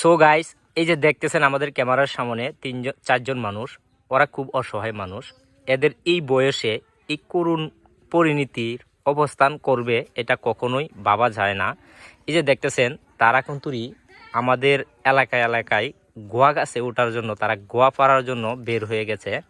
So guys এই যে দেখতেছেন আমাদের ক্যামেরার সামনে তিনজন, চারজন মানুষ। ওরা খুব অসহায় মানুষ। এদের এই বয়সে এই করুণ পরিণতির অবস্থান করবে এটা কখনোই ভাবা যায় না। এই যে দেখতেছেন, তারা কিন্তু আমাদের এলাকায় এলাকায় গোয়া গাছে ওঠার জন্য, তারা গোয়া পাড়ার জন্য বের হয়ে গেছে।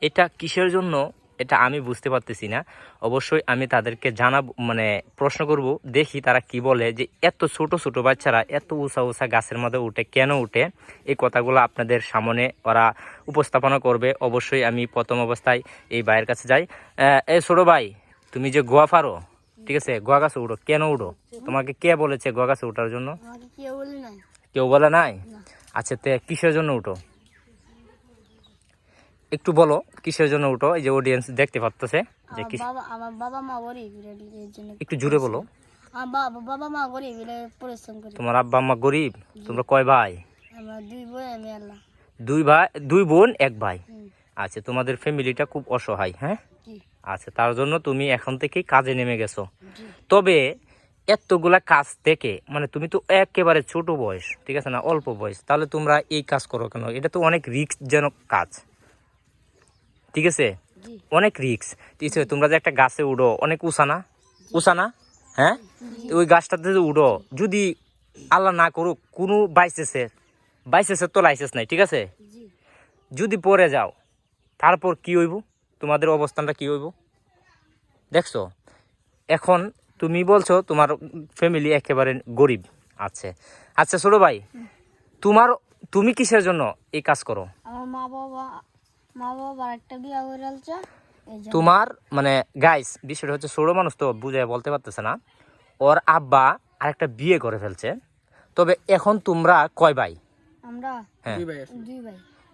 এটা কিসের জন্য? এটা আমি বুঝতে পারতেছি না। অবশ্যই আমি তাদেরকে জানাব মানে প্রশ্ন করব দেখি তারা কি বলে যে এত ছোট ছোট বাচ্চারা এত উঁচা উঁচা গাছের মধ্যে উঠে কেন উঠে? এই কথাগুলো আপনাদের সামনে ওরা উপস্থাপনা করবে। অবশ্যই আমি প্রথম অবস্থায় এই ভাইয়ের কাছে যাই। এই ছোট ভাই তুমি যে গোয়া পারো ঠিক আছে? গোয়া গাছে উঠো। কেন উঠো? তোমাকে কে বলেছে গোয়া গাছে ওঠার জন্য? কেউ বলে নাই। আচ্ছা তে কিসের জন্য উঠো? একটু বলো কিসের জন্য উঠো? এই যে অডিয়েন্স দেখতে পারতেছে যে কি আমার বাবা মা গরিব একটু জুড়ে বলো। বাবা মা গরিব পরিশ্রম করি। তোমার আব্বা আম্মা গরিব তোমরা কয় ভাই? আমরা দুই বই আমি আল্লাহ। দুই ভাই দুই বোন এক ভাই। আচ্ছা তোমাদের ফ্যামিলিটা খুব অসহায় হ্যাঁ? আচ্ছা তার জন্য তুমি এখন থেকেই কাজে নেমে গেছো। তবে এতগুলা কাজ থেকে মানে তুমি তো একেবারে ছোট বয়স ঠিক আছে না? অল্প বয়স। তাহলে তোমরা এই কাজ করো কেন? এটা তো অনেক রিস্কজনক কাজ। ঠিক আছে? অনেক রিক্স ঠিক আছে তোমরা যে একটা গাছে উড়ো অনেক উঁচা না? উঁচা না? হ্যাঁ? ওই গাছটাতে যে উঠো যদি আল্লাহ না করুক কোনো বাইসেসে বাইসেসের তো লাইসেন্স নাই ঠিক আছে? যদি পরে যাও তারপর কি হইব? তোমাদের অবস্থানটা কি হইব? দেখছ? এখন তুমি বলছো তোমার ফ্যামিলি একেবারে গরিব আছে। আচ্ছা ছোট ভাই তোমার তুমি কিসের জন্য এই কাজ করো? আমার মা বাবা তোমার মানে গাইস বিষয়টা হচ্ছে ছোট মানুষ তো বুঝে বলতে পারতেছে না। ওর আব্বা আরেকটা বিয়ে করে ফেলছে। তবে এখন তোমরা কয় ভাই? হ্যাঁ। দুই ভাই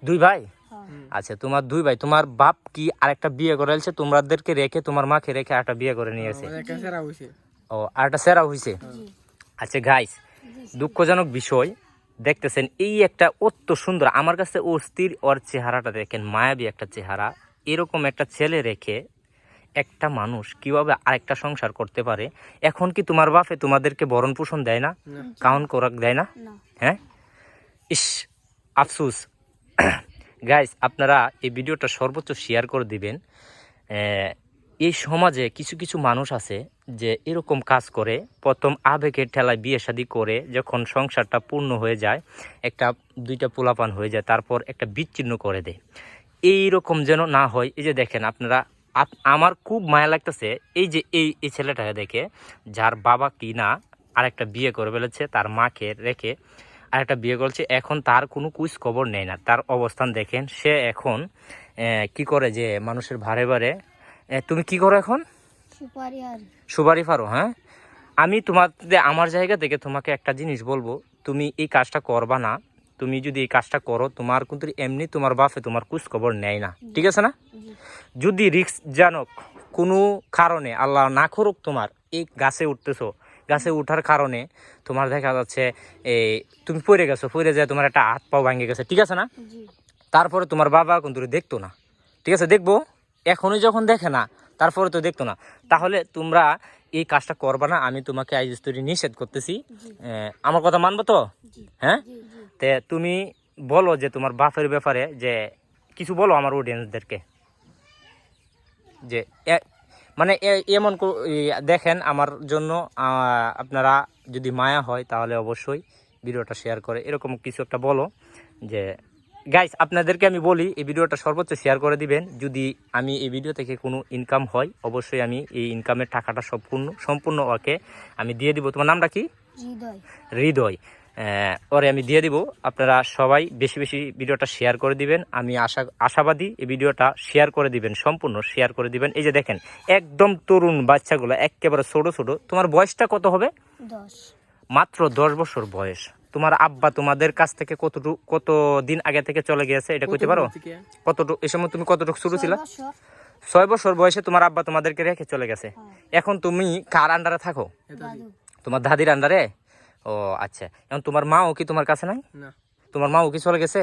দুই ভাই। হ্যাঁ। আচ্ছা তোমার দুই ভাই তোমার বাপ কি আরেকটা বিয়ে করে ফেলছে? তোমাদেরকে রেখে তোমার মাকে রেখে আরেকটা বিয়ে করে নিয়েছে ও আরেকটা সেরা হয়েছে আচ্ছা গাইস দুঃখজনক বিষয়। দেখতেছেন এই একটা অত্য সুন্দর আমার কাছে অস্থির ওর চেহারাটা দেখেন মায়াবী একটা চেহারা। এরকম একটা ছেলে রেখে একটা মানুষ কীভাবে আরেকটা সংসার করতে পারে? এখন কি তোমার বাপে তোমাদেরকে ভরণ পোষণ দেয় না? কাউন করাক দেয় না? হ্যাঁ? ইস আফসুস। গাইস আপনারা এই ভিডিওটা সর্বোচ্চ শেয়ার করে দিবেন। এই সমাজে কিছু কিছু মানুষ আছে যে এরকম কাজ করে। প্রথম আবেগের ঠেলায় বিয়ে শাদি করে যখন সংসারটা পূর্ণ হয়ে যায়, একটা, দুইটা পোলাপান হয়ে যায়, তারপর একটা বিচ্ছিন্ন করে দেয়। এই রকম যেন না হয়, এই যে দেখেন আপনারা, আপ- আমার খুব মায়া লাগতেছে এই যে এই এই ছেলেটাকে দেখে, যার বাবা কি না আরেকটা বিয়ে করে ফেলেছে, তার মাকে রেখে আরেকটা বিয়ে করেছে, এখন তার কোনো কুইজ খবর নেই না। তার অবস্থান দেখেন, সে এখন কি করে যে মানুষের ভারে ভারে তুমি কি করো এখন? সুপারি ফারো হ্যাঁ? আমি তোমার আমার জায়গা থেকে তোমাকে একটা জিনিস বলব। তুমি এই কাজটা করবা না। তুমি যদি এই কাজটা করো তোমার কিন্তু এমনি তোমার বাপে তোমার কুছ খবর নেয় না। ঠিক আছে না? যদি রিক্স জানক কোনো কারণে আল্লাহ না করুক তোমার এই গাছে উঠতেছো। গাছে উঠার কারণে তোমার দেখা যাচ্ছে এই তুমি পড়ে গেছো পড়ে যায় তোমার একটা হাত পাও ভাঙে গেছে। ঠিক আছে না? তারপরে তোমার বাবা কিন্তু দেখতো না। ঠিক আছে দেখব? এখনই যখন দেখে না তারপরে তো দেখতো না। তাহলে তোমরা এই কাজটা করবা না আমি তোমাকে আইজ স্টোরি নিষেধ করতেছি। আমার কথা মানবো তো? হ্যাঁ? তে তুমি বলো যে তোমার বাপের ব্যাপারে যে কিছু বলো আমার অডিয়েন্সদেরকে যে মানে এমন দেখেন আমার জন্য আপনারা যদি মায়া হয় তাহলে অবশ্যই ভিডিওটা শেয়ার করে এরকম কিছু একটা বলো যে গাইস আপনাদেরকে আমি বলি এই ভিডিওটা সর্বোচ্চ শেয়ার করে দিবেন। যদি আমি এই ভিডিও থেকে কোনো ইনকাম হয় অবশ্যই আমি এই ইনকামের টাকাটা সম্পূর্ণ সম্পূর্ণ ওকে আমি দিয়ে দিব। তোমার নামটা কি? হৃদয়। হৃদয়। ওরে আমি দিয়ে দিব। আপনারা সবাই বেশি বেশি ভিডিওটা শেয়ার করে দিবেন। আমি আশা আশাবাদী এই ভিডিওটা শেয়ার করে দিবেন সম্পূর্ণ শেয়ার করে দিবেন। এই যে দেখেন একদম তরুণ বাচ্চাগুলো একেবারে ছোট ছোট। তোমার বয়সটা কত হবে? মাত্র দশ বছর বয়স। তোমার আব্বা তোমাদের কাছ থেকে কতটুকু কত দিন আগে থেকে চলে গিয়েছে এটা কইতে পারো? কতটুকু এই সময় তুমি কতটুকু শুরু ছিল? ছয় বছর বয়সে তোমার আব্বা তোমাদেরকে রেখে চলে গেছে। হ্যাঁ। এখন তুমি কার আন্ডারে থাকো? তোমার দাদির আন্ডারে? ও আচ্ছা। এখন তোমার মাও কি তোমার কাছে নাই? না। তোমার মাও কি চলে গেছে?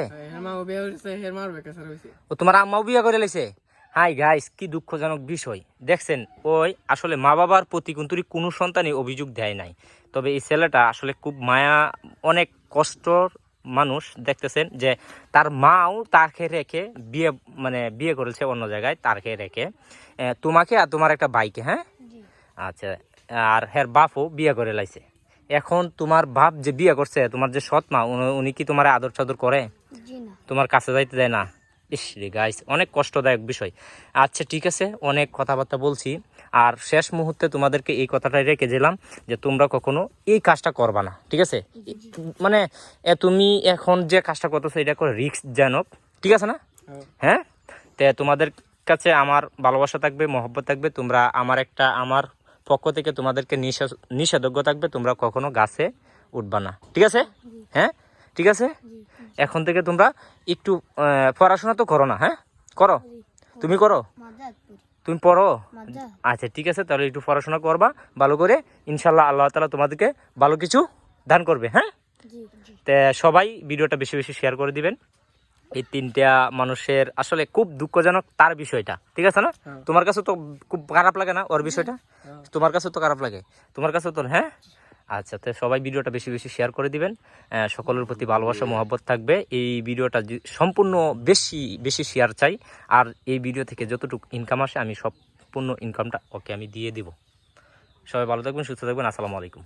হয়েছে। ও তোমার আম্মাও বিয়ে করে লেছে? হাই গাইস কি দুঃখজনক বিষয়। দেখছেন ওই আসলে মা বাবার প্রতি কিন্তু কোনো সন্তানই অভিযোগ দেয় নাই। তবে এই ছেলেটা আসলে খুব মায়া অনেক কষ্টর মানুষ দেখতেছেন যে তার মাও তাকে রেখে বিয়ে মানে বিয়ে করেছে অন্য জায়গায় তাকে রেখে। তোমাকে আর তোমার একটা বাইকে হ্যাঁ? আচ্ছা আর হের বাপও বিয়ে করে লাইছে। এখন তোমার বাপ যে বিয়ে করছে তোমার যে সৎ মা উনি- উনি কি তোমার আদর সাদর করে তোমার কাছে যাইতে দেয় না? ইস রে গাইস অনেক কষ্টদায়ক বিষয়। আচ্ছা ঠিক আছে অনেক কথাবার্তা বলছি। আর শেষ মুহূর্তে তোমাদেরকে এই কথাটাই রেখে দিলাম যে তোমরা কখনো এই কাজটা করবা না ঠিক আছে? মানে এ তুমি এখন যে কাজটা করতেছো এটা করে রিস্ক জানক ঠিক আছে না? হ্যাঁ। হ্যাঁ? তে তোমাদের কাছে আমার ভালোবাসা থাকবে মহব্বত থাকবে তোমরা আমার একটা আমার পক্ষ থেকে তোমাদেরকে নিষে- নিষেধাজ্ঞা থাকবে তোমরা কখনো গাছে উঠবা না ঠিক আছে? হ্যাঁ? ঠিক আছে? এখন থেকে তোমরা একটু আহ, পড়াশোনা তো করো না হ্যাঁ? করো। তুমি করো? তুমি পড়ো? আচ্ছা ঠিক আছে তাহলে একটু পড়াশোনা করবা ভালো করে। ইনশাল্লাহ আল্লাহ তালা তোমাদেরকে ভালো কিছু দান করবে হ্যাঁ? জি জি। সবাই ভিডিওটা বেশি বেশি শেয়ার করে দিবেন। এই তিনটা মানুষের আসলে খুব দুঃখজনক তার বিষয়টা ঠিক আছে না? হ্যাঁ। তোমার কাছে তো খুব খারাপ লাগে না ওর বিষয়টা? হ্যাঁ। তোমার কাছে তো খারাপ লাগে। তোমার কাছে তো হ্যাঁ? আচ্ছা তো সবাই ভিডিওটা বেশি বেশি শেয়ার করে দিবেন। সকলের প্রতি ভালোবাসা মহব্বত থাকবে। এই ভিডিওটা সম্পূর্ণ বেশি বেশি শেয়ার চাই। আর এই ভিডিও থেকে যতটুকু ইনকাম আসে আমি সম্পূর্ণ ইনকামটা ওকে আমি দিয়ে দিব। সবাই ভালো থাকবেন সুস্থ থাকবেন। আসসালামু আলাইকুম।